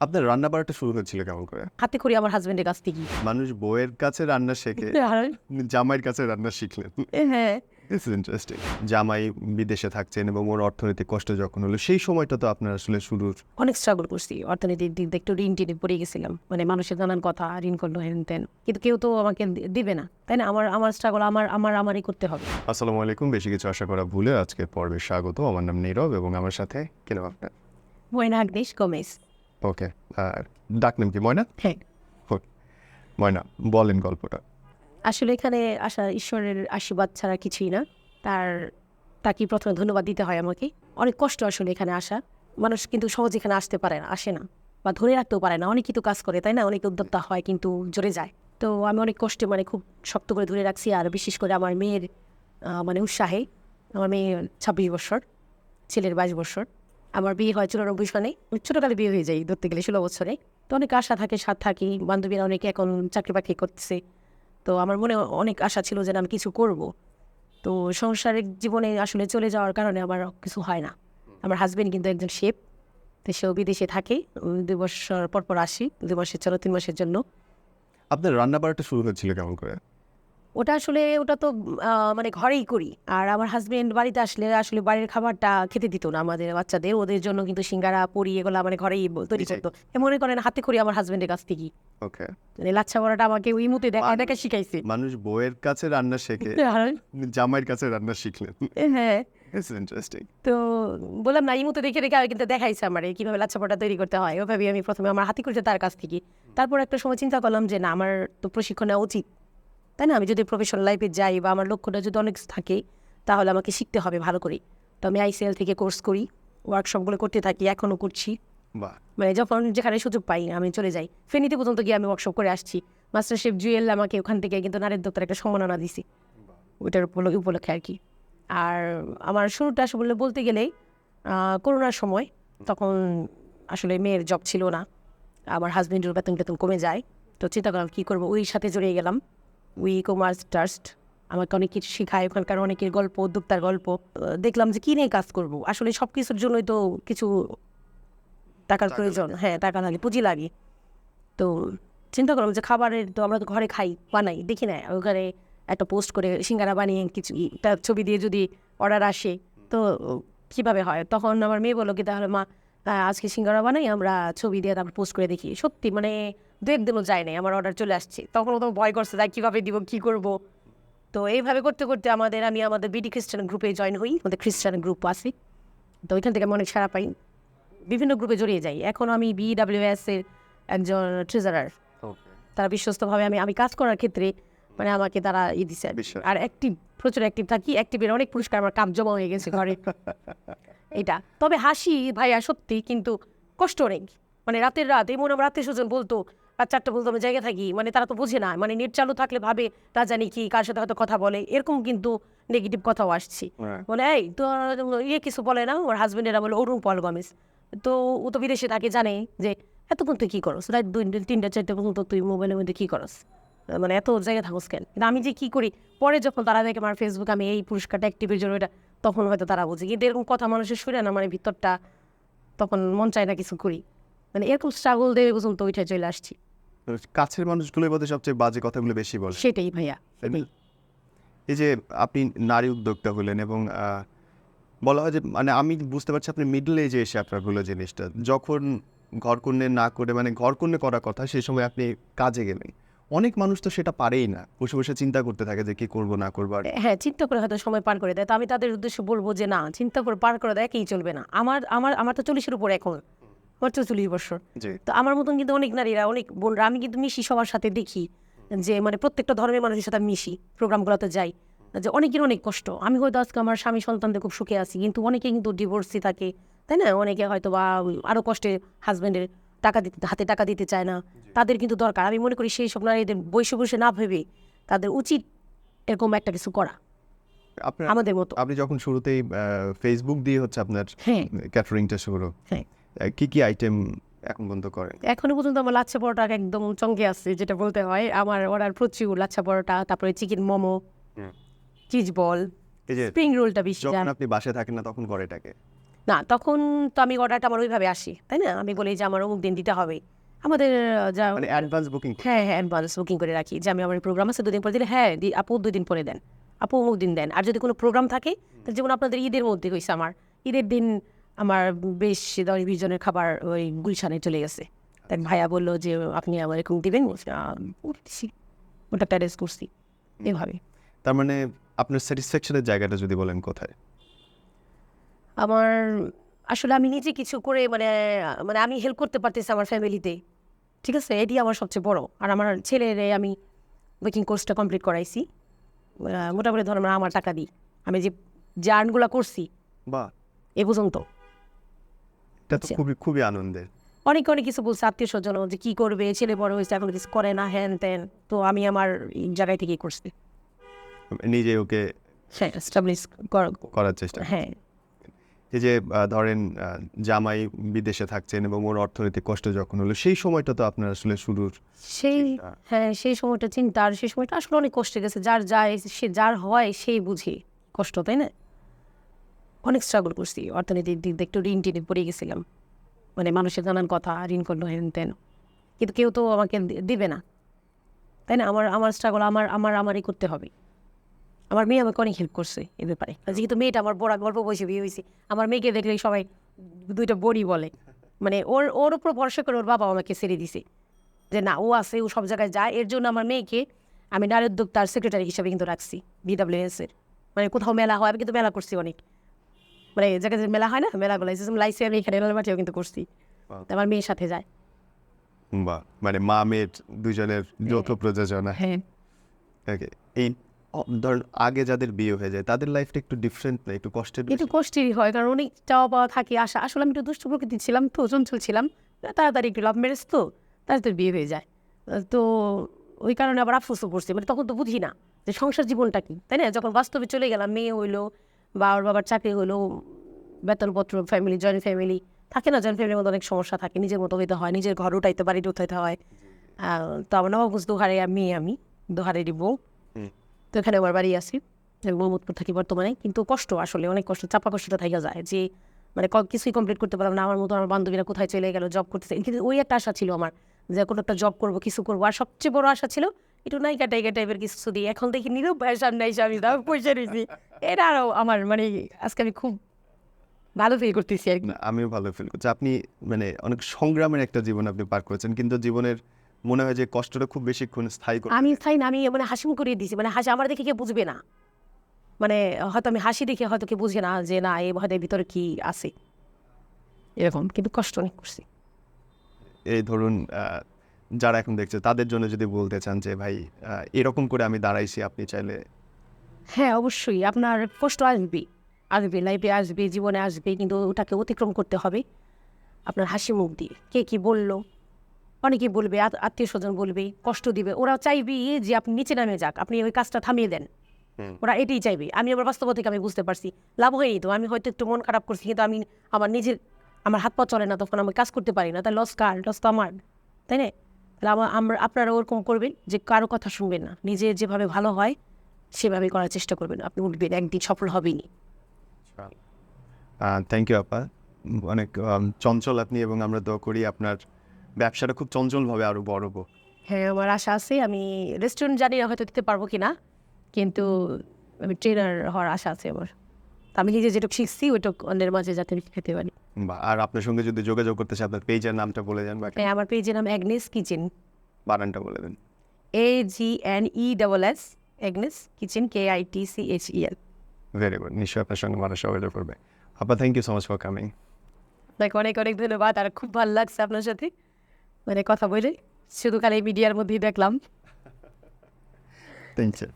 আপনার রান্না বাড়াটা শুরু হয়েছিল কেমন করে? হাতে করি আমার হাজবেন্ডের কাছ থেকে মানুষ বউয়ের কাছে রান্না শেখে জামাইয়ের কাছে রান্না শিখলেন। হ্যাঁ। ইটস ইন্টারেস্টিং জামাই বিদেশে থাকছেন এবং ওর অর্থনৈতিক কষ্ট যখন হলো সেই সময়টা তো আপনার আসলে শুরুর অনেক স্ট্রাগল করছি। অর্থনৈতিক দিক একটু ঋণ টিনে পড়ে গেছিলাম। মানে মানুষের নানান কথা ঋণ করল হেন তেন কিন্তু কেউ তো আমাকে দিবে না। তাই না? আমার আমার স্ট্রাগল আমার আমার আমারই করতে হবে। আসসালামু আলাইকুম। বেশি কিছু আশা করা ভুলে আজকে পর্বে স্বাগত। আমার নাম নীরব এবং আমার সাথে কেন আপনার? ময়না আগ্নেশ গমেশ। ওকে আর ডাক নাম কি? ময়না? হ্যাঁ. ময়না বলেন গল্পটা। আসলে এখানে আসা ঈশ্বরের আশীর্বাদ ছাড়া কিছুই না। তার তাকে প্রথমে ধন্যবাদ দিতে হয় আমাকে। অনেক কষ্ট আসলে এখানে আসা। মানুষ কিন্তু সহজে এখানে আসতে পারে না আসে না। বা ধরে রাখতেও পারে না। অনেকেই তো কাজ করে তাই না? অনেক উদ্যোক্তা হয় কিন্তু জোরে যায়। তো আমি অনেক কষ্টে মানে খুব শক্ত করে ধরে রাখছি আর বিশেষ করে আমার মেয়ের মানে উৎসাহে। আমার মেয়ে ছাব্বিশ বছর ছেলের বাইশ বছর। আমার বিয়ে হয় চুরানব্বই সনে ছোটোকালে বিয়ে হয়ে যায় ধরতে গেলে ষোলো বছরে। তো অনেক আশা থাকে, সাথ থাকি। বান্ধবীরা অনেকে এখন চাকরি বাকরি করতেছে। তো আমার মনে অনেক আশা ছিল যে আমি কিছু করব। তো সংসারিক জীবনে আসলে চলে যাওয়ার কারণে আমার কিছু হয় না। আমার হাজবেন্ড কিন্তু একজন শেফ তো সেও বিদেশে থাকে। দুই বছর পর পর আসি। দুই মাসের চলো, তিন মাসের জন্য। আপনার রান্না বাড়াটা শুরু হয়েছিল কেমন করে? ওটা আসলে ওটা তো মানে ঘরেই করি। আর আমার হাজবেন্ড বাড়িতে আসলে আসলে বাড়ির খাবারটা খেতে দিত না আমাদের বাচ্চাদের। ওদের জন্য কিন্তু সিঙ্গারা পুরি এগুলো মানে ঘরেই তৈরি। করতো। মনে করেন হাতে করি আমার হাজবেন্ডের কাছ থেকে ওকে। মানে লাচ্ছা বড়াটা আমাকে ওই মুহূর্তে দেখা দেখা শিখাইছে। মানুষ বউয়ের কাছে রান্না শেখে জামাইয়ের কাছে রান্না শিখলেন। হ্যাঁ। ইন্টারেস্টিং তো বললাম না এই মতো দেখে আমি কিন্তু দেখাইছে আমার কীভাবে লাচ্ছা পরোটা তৈরি করতে হয়। ওভাবে আমি প্রথমে আমার হাতি করেছে তার কাছ থেকে। তারপর একটা সময় চিন্তা করলাম যে না আমার তো প্রশিক্ষণ নেওয়া উচিত। তাই না? আমি যদি প্রফেশনাল লাইফে যাই বা আমার লক্ষ্যটা যদি অনেক থাকে তাহলে আমাকে শিখতে হবে ভালো করে। তো আমি আইসিএল থেকে কোর্স করি ওয়ার্কশপগুলো করতে থাকি এখনও করছি। মানে যখন যেখানে সুযোগ পাই আমি চলে যাই। ফেনীতে পর্যন্ত গিয়ে আমি ওয়ার্কশপ করে আসছি। মাস্টার শেফ জুয়েল আমাকে ওখান থেকে কিন্তু নারীর দপ্তর একটা সম্মাননা দিছি। ওইটার উপল- উপলক্ষে আর কি। আর আমার শুরুটা আসলে বলতে গেলে করোনার সময় তখন আসলে মেয়ের জব ছিল না। আমার হাজবেন্ডের বেতন টেতন কমে যায়। তো চিন্তা করলাম কী করব? ওই সাথে জড়িয়ে গেলাম। উই কমার্স ট্রাস্ট আমাকে অনেক কিছু শেখায় ওখানকার অনেকের গল্প উদ্যোক্তার গল্প। দেখলাম যে কী নিয়ে কাজ করব? আসলে সব কিছুর জন্যই তো কিছু টাকার প্রয়োজন। হ্যাঁ টাকা লাগে পুঁজি লাগে। তো চিন্তা করলাম যে খাবারের তো আমরা তো ঘরে খাই বানাই দেখি না। ওখানে একটা পোস্ট করে সিঙ্গারা বানিয়ে কিছু তার ছবি দিয়ে যদি অর্ডার আসে তো কীভাবে হয়? তখন আমার মেয়ে বলো কি তাহলে মা আজকে সিঙ্গারা বানাই আমরা ছবি দিয়ে তারপর পোস্ট করে দেখি। সত্যি মানে দু একদিনও যায় নাই আমার অর্ডার চলে আসছে। তখন তো ভয় করছে যাই কীভাবে দিব কী করব? তো এইভাবে করতে করতে আমাদের আমি আমাদের বিডি খ্রিস্টান গ্রুপে জয়েন হই আমাদের খ্রিস্টান গ্রুপ আছি। তো ওইখান থেকে আমি অনেক সারা পাই। বিভিন্ন গ্রুপে জড়িয়ে যাই। এখন আমি বিডাব্লিউএস এর একজন ট্রেজারার তারা বিশ্বস্তভাবে আমি আমি কাজ করার ক্ষেত্রে মানে আমাকে তারা ই দিছে। আর অ্যাক্টিভ প্রচুর অ্যাক্টিভ থাকি। অ্যাক্টিভের অনেক পুরস্কার আমার কাপ জমা হয়ে গেছে ঘরে। এটা। তবে হাসি ভাইয়া সত্যি কিন্তু কষ্ট অনেক। মানে রাতের রাত এমন আমার রাত্রে স্বজন বলতো রাত চারটা বলতো আমি জায়গায় থাকি মানে তারা তো বোঝে না মানে নেট চালু থাকলে ভাবে তা জানি কি কার সাথে হয়তো কথা বলে এরকম কিন্তু নেগেটিভ কথাও আসছি। হ্যাঁ। বলে এই তো ইয়ে কিছু বলে না? ওর হাজবেন্ডেরা বলে অরুণ পল গমেজ। তো ও তো বিদেশে থাকে জানে যে এতক্ষণ তুই কী করস? রাত দুই তিনটা চারটে পর্যন্ত তুই মোবাইলের মধ্যে কী করস? মানে এত জায়গায় থাকস কেন? কিন্তু আমি যে কী করি পরে যখন তারা দেখে আমার ফেসবুক আমি এই পুরস্কারটা অ্যাক্টিভের জন্য এটা তখন হয়তো তারা বোঝে। কিন্তু এরকম কথা মানুষের শুনে না মানে ভিতরটা তখন মন চায় না কিছু করি। মানে এরকম স্ট্রাগল দেবে পর্যন্ত ওইটা চলে আসছি। কাছের মানুষগুলোর মধ্যে সবচেয়ে বাজে কথাগুলো বেশি বলে। সেটাই ভাইয়া এই যে আপনি নারী উদ্যোক্তা হলেন এবং বলা হয় যে মানে আমি বুঝতে পারছি আপনি মিডল এজে এসে আপনার হলো জিনিসটা। যখন ঘরকন্যে না করে মানে ঘরকন্যে করার কথা সেই সময় আপনি কাজে গেলেন। অনেক মানুষ তো সেটা পারেই না। বসে বসে চিন্তা করতে থাকে যে কি করব না করব? হ্যাঁ চিন্তা করে হয়তো সময় পার করে দেয়। তো আমি তাদের উদ্দেশ্যে বলব যে না চিন্তা করে পার করে দেয় একেই চলবে না। আমার আমার আমার তো চল্লিশের উপরে এখন। আমার চল্লিশ বছর তো আমার মতন কিন্তু অনেক নারীরা অনেক বোনরা আমি কিন্তু মিশি সবার সাথে দেখি যে মানে প্রত্যেকটা ধর্মের মানুষের সাথে মিশি প্রোগ্রামগুলোতে যাই। যে অনেকের অনেক কষ্ট। আমি হয়তো আজকে আমার স্বামী সন্তানদের খুব সুখে আছি কিন্তু অনেকে কিন্তু ডিভোর্সি থাকে তাই না? অনেকে হয়তো বা আরও কষ্টে হাজব্যান্ডের টাকা দিতে হাতে টাকা দিতে চায় না। তাদের কিন্তু দরকার। আমি মনে করি সেই সব নারীদের বসে বসে না ভেবে তাদের উচিত এরকম একটা কিছু করা। আমাদের মতো। আপনি যখন শুরুতেই ফেসবুক দিয়ে হচ্ছে আপনার ক্যাটারিংটা শুরু হ্যাঁ। কি কি আইটেম এখন পর্যন্ত করেন? এখনও পর্যন্ত আমার লাচ্ছা পরোটা একদম চমকে আসছে যেটা বলতে হয়। আমার অর্ডার প্রচুর লাচ্ছা পরোটা তারপরে chicken momo cheese ball spring রোলটা বেশি যখন আপনি বাসায় থাকেন না তখন করে এটাকে? না তখন তো আমি অর্ডারটা আমার ওইভাবে আসি তাই না? আমি বলি যে আমার অমুক দিন দিতে হবে। আমাদের যা মানে অ্যাডভান্স বুকিং হ্যাঁ হ্যাঁ অ্যাডভান্স বুকিং করে রাখি। যে আমি আমার প্রোগ্রাম আছে দুদিন পরে দিলে হ্যাঁ দি আপু দুই দিন পরে দেন। আপু অমুক দিন দেন। আর যদি কোনো প্রোগ্রাম থাকে তাহলে যেমন আপনাদের ঈদের মধ্যে হয়েছে আমার ঈদের দিন আমার বেশ দশ বিশ জনের খাবার ওই গুলশানে চলে গেছে। তাই ভাইয়া বলল যে আপনি আমার এরকম দিবেন? ওটা প্যারেস করছি। এভাবে। তার মানে আপনার স্যাটিসফ্যাকশনের জায়গাটা যদি বলেন কোথায়? আমার আসলে আমি নিজে কিছু করে মানে মানে আমি হেল্প করতে পারতেছি আমার ফ্যামিলিতে ঠিক আছে? এটি আমার সবচেয়ে বড়। আর আমার ছেলের আমি বেকিং কোর্সটা কমপ্লিট করাইছি। মোটামুটি ধরো আমার টাকা দিই। আমি যে যে আর্নগুলো করছি বা এ পর্যন্ত। এটা তো আচ্ছা। খুবই খুবই আনন্দের। অনেক অনেক কিছু বলছে আত্মীয় স্বজন যে কী করবে ছেলে বড় হয়েছে এখন কিছু করে না হ্যান ত্যান। তো আমি আমার জায়গায় থেকেই করছি। নিজে ওকে হ্যাঁ এস্টাবলিশ করার চেষ্টা হ্যাঁ। এই যে ধরেন জামাই বিদেশে থাকছেন এবং ওর অর্থনৈতিক কষ্ট যখন হলো সেই সময়টা তো আপনার আসলে শুরুর সেই। হ্যাঁ সেই সময়টা চিন্তা আর সেই সময়টা আসলে অনেক কষ্টে গেছে। যার যায় সে যার হয় সেই বুঝে কষ্ট তাই না? অনেক স্ট্রাগল করছি। অর্থনৈতিক দিক দিয়ে একটু ঋণ টিনে পড়ে গেছিলাম। মানে মানুষের নানান কথা, ঋণ করল হেন তেন কিন্তু কেউ তো আমাকে দিবে না। তাই না? আমার আমার স্ট্রাগল আমার আমার, আমারই করতে হবে। আমার মেয়ে আমাকে অনেক হেল্প করছে এ ব্যাপারে। যেহেতু মেয়েটা আমার বড় গল্প বসে বিয়ে হয়েছে, আমার মেয়েকে দেখলেই সবাই দুইটা বড়ি বলে। মানে ওর ওর উপর ভরসা করে ওর বাবা আমাকে ছেড়ে দিছে। যে না, ও আছে, ও সব জায়গায় যায়। এর জন্য আমার মেয়েকে আমি নারী উদ্যোক্তার সেক্রেটারি হিসাবে কিন্তু রাখছি বিডাব্লিউএস এর। মানে কোথাও মেলা হয়, আমি কিন্তু মেলা করছি অনেক। মানে মেলা হয় না মেলাগুলো লাইসে আমি এখানে কিন্তু করছি। আমার মেয়ের সাথে যায়। বা মানে মা মেয়ের দুজনের যৌথ প্রযোজনা। হ্যাঁ। ওকে এই ধরুন আগে যাদের বিয়ে হয়ে যায় তাদের লাইফটা একটু ডিফারেন্ট না? একটু কষ্টের একটু কষ্টেরই হয় কারণ অনেক চাওয়া পাওয়া থাকে আশা। আসলে আমি একটু দুষ্ট প্রকৃতির ছিলাম তো চঞ্চল ছিলাম। তাড়াতাড়ি একটু লাভ ম্যারেজ তো তাড়াতাড়ি বিয়ে হয়ে যায়। তো ওই কারণে আবার আফসোসও করছি। মানে তখন তো বুঝি না যে সংসার জীবনটা কি তাই না? যখন বাস্তবে চলে গেলাম মেয়ে হইল বা ওর বাবার চাকরি হইল বেতনপত্র ফ্যামিলি জয়েন্ট ফ্যামিলি থাকে না? জয়েন্ট ফ্যামিলির মধ্যে অনেক সমস্যা থাকে। নিজের মতো হইতে হয় নিজের ঘর উঠাইতে বাড়িতে উঠাইতে হয়। তো আমার নবাবগঞ্জ দোহারে আমি আমি দোহারেরই বউ তো এখানে আমার বাড়ি আছি আমি মোহাম্মদপুর থাকি বর্তমানে। কিন্তু কষ্ট আসলে অনেক কষ্ট চাপা কষ্টটা থাকা যায় যে মানে কিছুই কমপ্লিট করতে পারলাম না। আমার মতো আমার বান্ধবীরা কোথায় চলে গেল জব করতেছে। কিন্তু ওই একটা আশা ছিল আমার যে কোনো একটা জব করব কিছু করব। আর সবচেয়ে বড় আশা ছিল একটু নায়িকা টাইকা টাইপের কিছু দিয়ে এখন দেখি নিরব সামনে এসে আমি দাও পয়সা রয়েছি এটা আরও আমার মানে আজকে আমি খুব ভালো ফিল করতেছি আর আমিও ভালো ফিল করছি। আপনি মানে অনেক সংগ্রামের একটা জীবন আপনি পার করেছেন কিন্তু জীবনের মনে হয় যে কষ্টটা খুব বেশিক্ষণ স্থায়ী করে আমি স্থায়ী না আমি মানে হাসি মুখ করিয়ে দিছি মানে হাসি আমার দেখে কেউ বুঝবে না। মানে হয়তো আমি হাসি দেখে হয়তো কেউ বুঝবে না যে না এই হয়তো ভিতরে কি আছে। এরকম কিন্তু কষ্ট অনেক করছি। এই ধরুন যারা এখন দেখছে তাদের জন্য যদি বলতে চান যে ভাই এরকম করে আমি দাঁড়াইছি আপনি চাইলে হ্যাঁ অবশ্যই। আপনার কষ্ট আসবে আসবে লাইফে আসবে জীবনে আসবে কিন্তু ওটাকে অতিক্রম করতে হবে আপনার হাসি মুখ দিয়ে। কে কি বলল? অনেকে বলবে আত্মীয় স্বজন বলবে কষ্ট দিবে। ওরা চাইবে যে আপনি নিচে নামে যাক আপনি ওই কাজটা থামিয়ে দেন। ওরা এটাই চাইবে। আমি আমার বাস্তবতা থেকে আমি বুঝতে পারছি। লাভ হয়নি তো আমি হয়তো একটু মন খারাপ করছি কিন্তু আমি আমার নিজের আমার হাত পা চলে না তখন আমি কাজ করতে পারি না। তাই লস কার? লস তো আমার তাই না? তাহলে আমার আমরা আপনারা ওরকম করবেন যে কারও কথা শুনবেন না। নিজে যেভাবে ভালো হয় সেভাবে করার চেষ্টা করবেন। আপনি উঠবেন একদিন সফল হবেনই। থ্যাংক ইউ আপা। অনেক চঞ্চল আপনি এবং আমরা দোয়া করি আপনার ব্যবসাটা খুব চঞ্চলভাবে আরও বড় হ্যাঁ আমার আশা আছে। আমি রেস্টুরেন্ট জানি না হয়তো দিতে পারব কি না কিন্তু আমি ট্রেনার হওয়ার আশা আছে আমার। আমি নিজে যেটুকু শিখছি ওইটুকু অন্যের মাঝে যাতে আমি খেতে পারি। আর আপনার সঙ্গে যদি যোগাযোগ করতে চাই আপনার পেজের নামটা বলে যান বা হ্যাঁ আমার পেজের নাম অ্যাগনেস কিচেন বানানটা বলে দেন। A G N E double S Agnes kitchen K I T C H E L very good নিশ্চয়ই আপনার সঙ্গে মানুষ সহযোগ করবে। আপা thank you so much for coming আপনাকে অনেক অনেক ধন্যবাদ আর খুব ভালো লাগছে আপনার সাথে। মানে কথা বলে শুধু খালি মিডিয়ার মধ্যেই দেখলাম। Thank you